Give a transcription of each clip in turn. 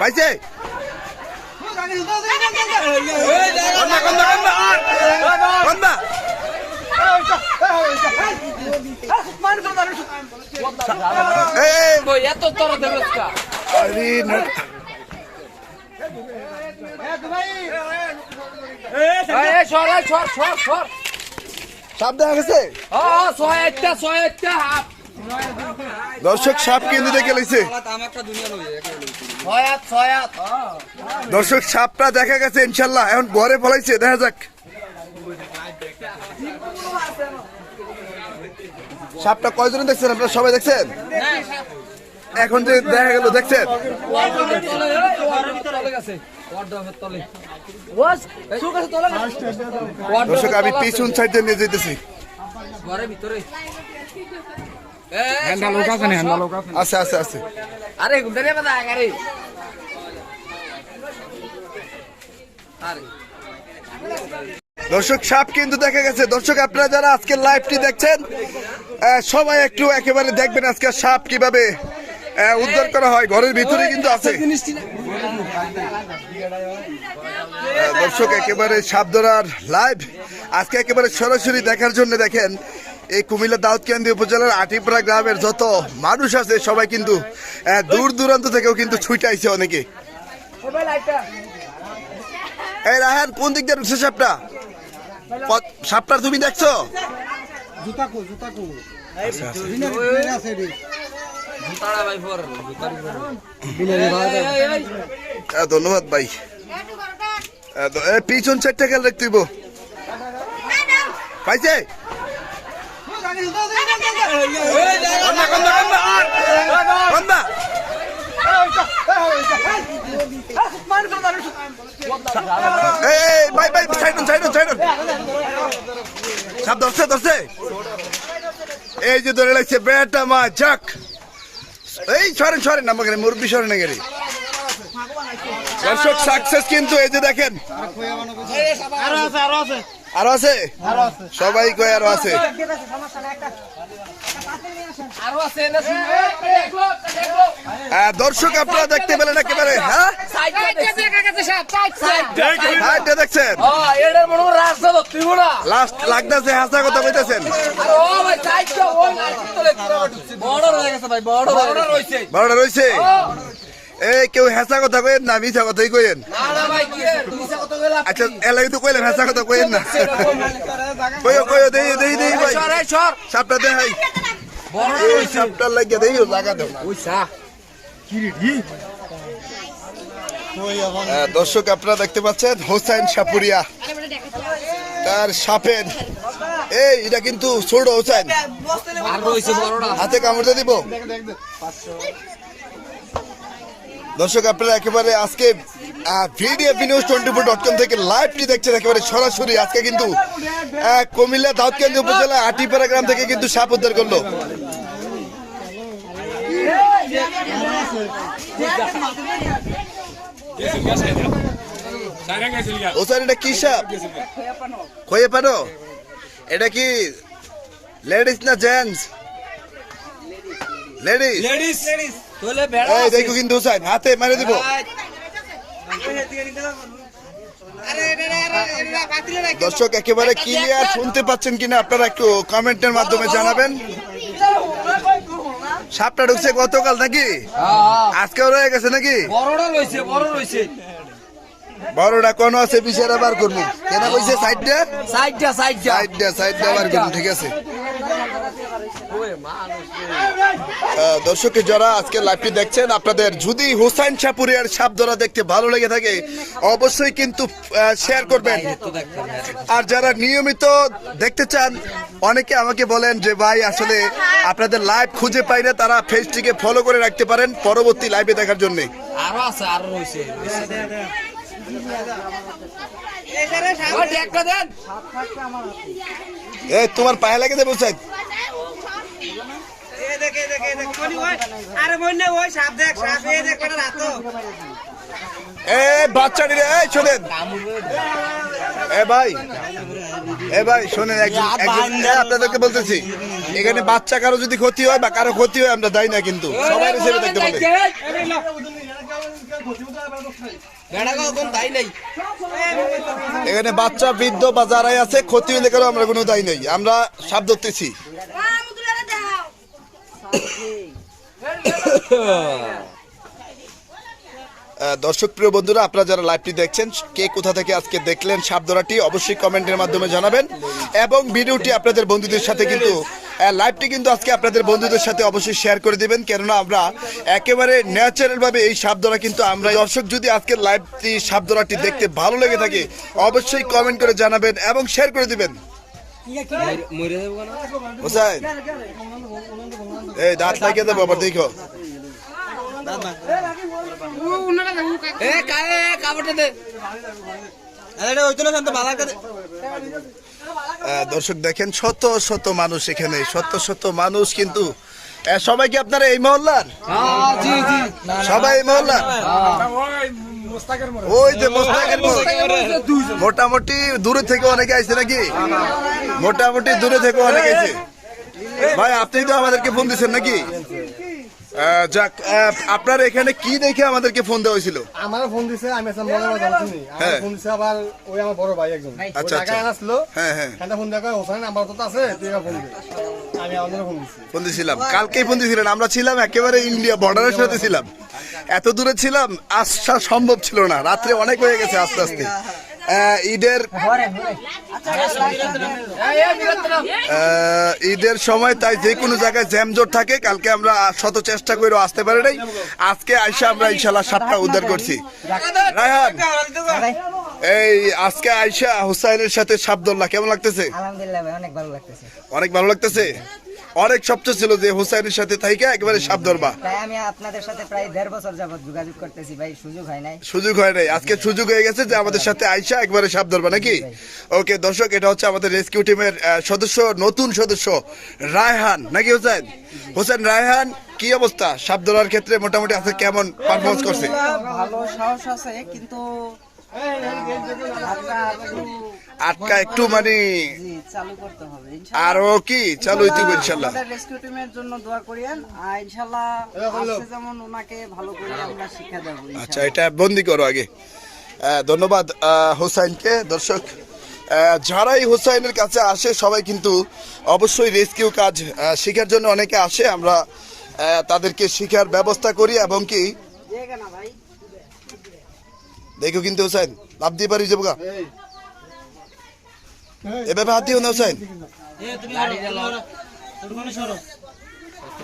পাইছে? দর্শক সাপ কিন্তু দেখে লাইছে। দর্শক সাপটা দেখা গেছে ইনশাল্লাহ। এখন ঘরে ফলাইছে দেখা যাক। সাপটা কয়জন দেখছেন? আপনারা সবাই দেখছেন? এখন যে দেখা গেল দেখছেন? দর্শক আমি পিছন সাইডে নিয়ে যেতেছি ঘরের ভিতরে আছে আছে আছে। আরে গুদারে বাদা আরে আরে দর্শক, সাপ কিন্তু দেখা গেছে। দর্শক, আপনারা যারা আজকে লাইভটি দেখছেন সবাই একটু একেবারে দেখবেন আজকে সাপ কীভাবে উদ্ধার করা হয়। ঘরের ভিতরে কিন্তু আছে। দর্শক, একেবারে সাপ ধরার লাইভ আজকে একেবারে সরাসরি দেখার জন্য দেখেন, এই কুমিল্লা দাউদকান্দি উপজেলার আটিপাড়া গ্রামের যত মানুষ আছে, সবাই কিন্তু দূর দূরান্ত থেকেও কিন্তু ছুটে আইছে অনেকে। এই রাহান কোন দিক দিয়ে ঢুকছে সাপটা? সাপটা তুমি দেখছ? ধন্যবাদ ভাই। এ, পিছন সাইডটা খেয়াল রাখতে। পাইছে? কন্দা, কন্দা, কন্দা। এই, ভাই ভাই সাইড সাইড সাইড সাপ ধরছে ধরছে এই যে ধরে লাগছে বেটা মা যাক। এই সরেন সরেন আমাকে মুরব্বী সরেন গেলে দর্শক সাকসেস কিন্তু এই যে দেখেন। আরও আছে আরও আছে। আরও আছে? না দেখল দেখল আহ, দর্শক আপনারা দেখতে পেলেন একেবারে হ্যাঁ? হ্যাঁ, দেখছেন। মনে হয় লাস্ট লাগতেছে হাসা কথা বলতেছেন আর বড় হয়ে রয়েছে। এই কেউ হেসা কথা কইেন না মিছা কথাই কইেন আচ্ছা তো কইলেন হেসা কথা কইেন না কইও কইও দেই দেই দেই ভাই সর এই সর সাপটা দেখাই বড় এই সাপটা লাগিয়ে দেই লাগা দাও দর্শক আপনারা দেখতে পাচ্ছেন হোসাইন সাপুরিয়া তার সাপের এই এটা কিন্তু ছোট বড়টা হাতে কামড়তে দিব দর্শক, আপনারা একেবারে আজকে video news twenty four dot com থেকে লাইভটি দেখছেন একেবারে সরাসরি। আজকে কিন্তু কুমিল্লা দাউদকান্দি উপজেলা আটিপাড়া গ্রাম থেকে কিন্তু সাপ উদ্ধার করল। ওসার এটা কি সাপ? খয়ে পানো? এটা কি লেডিস না জেন্টস লেডিস তোলে বেড়া এই দেখো কিন্তু হোসাইন হাতে মেরে দিব। দর্শক একেবারে ক্লিয়ার শুনতে পাচ্ছেন কিনা আপনারা একটু কমেন্টের মাধ্যমে জানাবেন। সাপটা ঢুকছে গতকাল নাকি? আজকেও রয়ে গেছে নাকি? বড়টা কোন আছে বিচারে বার করব। কেন কইছে সাইডটা? সাইডটা সাইডটা। সাইডটা সাইডটা বার করব ঠিক আছে। দর্শকের যারা আজকে লাইভটি দেখছেন আপনাদের যদি হুসাইন সাপুরিয়ার সাপ ধরা দেখতে ভালো লেগে থাকে অবশ্যই কিন্তু শেয়ার করবেন আর যারা নিয়মিত দেখতে চান অনেকে আমাকে বলেন যে ভাই আসলে আপনাদের লাইভ খুঁজে পাই না তারা ফেসটিকে ফলো করে রাখতে পারেন পরবর্তী লাইভে দেখার জন্য আরও আছে আরও তোমার পায়ে লাগে দেবো আরে বন্যা ওই সাপ দেখ সাপ এ দেখ বেটা রাত এ বাচ্চাটি রে এই শোনেন এ ভাই এ ভাই শোনেন একজন একজন আপনাদেরকে বলতেছি এখানে বাচ্চা কারও যদি ক্ষতি হয় বা কারও ক্ষতি হয় আমরা দায়ী না কিন্তু সবাই হিসেবে দেখতে বলে এখানে বাচ্চা বৃদ্ধ বা যারাই আছে ক্ষতি হলে কারও আমরা কোনো দায়ী নেই আমরা সাপ ধরতেছি দর্শক প্রিয় বন্ধুরা আপনারা যারা লাইভটি দেখছেন কে কোথা থেকে আজকে দেখলেন সাপদরাটি অবশ্যই কমেন্টের মাধ্যমে জানাবেন। এবং ভিডিওটি আপনাদের বন্ধুদের সাথে কিন্তু লাইভটি কিন্তু আজকে আপনাদের বন্ধুদের সাথে অবশ্যই শেয়ার করে দিবেন। কেননা আমরা একেবারে ন্যাচারালভাবে এই সাপ কিন্তু আমরা দর্শক যদি আজকে লাইভটি সাপ দেখতে ভালো লেগে থাকে অবশ্যই কমেন্ট করে জানাবেন এবং শেয়ার করে দিবেন। এই দাঁত লাগিয়ে দেবো আবার দেখো। দর্শক দেখেন শত শত মানুষ এখানে শত শত মানুষ কিন্তু সবাই কি আপনারা এই মহল্লার? জি সবাই এই মহল্লার? ওই যে মোস্তাকের। মোটামুটি দূরে থেকে অনেকে আইছে নাকি? মোটামুটি দূরে থেকে অনেকে আইছে। ভাই আপনি তো আমাদেরকে ফোন দিচ্ছেন নাকি? যাক আপনার এখানে কি দেখে আমাদেরকে ফোন দেওয়া হয়েছিল? আমারও ফোন দিছে আমি আসলাম মনে মনে জানছি আমার হ্যাঁ। ফোন দিছে আবার ওই আমার বড় ভাই একজন। আচ্ছা, আচ্ছা। আচ্ছা। আসলো হ্যাঁ হ্যাঁ। খান্ডা ফোন দেখা হোসেন নাম্বার তো আছে তুই ফোন দে। আমি আমাদের ফোন দিছি। ফোন দিয়েছিলাম কালকেই ফোন দিয়েছিলেন আমরা ছিলাম একেবারে ইন্ডিয়া বর্ডারের সাথে ছিলাম। এত দূরে ছিলাম আসা সম্ভব ছিল না। রাত্রে অনেক হয়ে গেছে আস্তে আস্তে। ঈদের ঈদের সময় তাই যে কোনো জায়গায় জ্যামজোট থাকে কালকে আমরা শত চেষ্টা করে আসতে পারি নাই। আজকে আইসা আমরা ইনশাল্লাহ সাপটা উদ্ধার করছি। রায়হান এই আজকে আইসা হুসাইনের সাথে ধরলা কেমন লাগতেছে? অনেক ভালো লাগতেছে। অনেক ভালো লাগতেছে? অনেক স্বপ্ন ছিল যে হুসাইনের সাথে থাইকা একেবারে সাপ ধরবা। আমি আপনাদের সাথে প্রায় দেড় বছর যাবত যোগাযোগ করতেছি ভাই সুযোগ হয় নাই। সুযোগ হয় নাই। আজকে সুযোগ হয়ে গেছে যে আমাদের সাথে আইসা একবারে সাপ ধরবা নাকি? ওকে দর্শক এটা হচ্ছে আমাদের রেস্কিউ টিমের সদস্য নতুন সদস্য রায়হান। নাকি হোসেন হোসেন রায়হান কি অবস্থা? সাপ ধরার ক্ষেত্রে মোটামুটি আছে কেমন পারফরমেন্স করছে? ভালো সাহস আছে কিন্তু আটকা একটু মানে চালু করতে আরও কি? চালু হইতে ইনশাল্লাহ রেস্কিউ টিমের জন্য দোয়া করিয়েন। ইনশাল্লাহ যেমন ওনাকে ভালো করে আমরা শিক্ষা দেবো আচ্ছা এটা বন্দি করো আগে। ধন্যবাদ হোসাইনকে। দর্শক যারাই হোসাইনের কাছে আসে সবাই কিন্তু অবশ্যই রেস্কিউ কাজ শেখার জন্য অনেকে আসে। আমরা তাদেরকে শেখার ব্যবস্থা করি এবং কি ভাই। দেখো কিন্তু হোসাইন লাভ দিয়ে পারি যাব গা? এভাবে হাত দিও না হোসাইন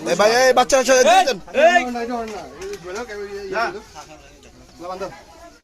এ ভাই এই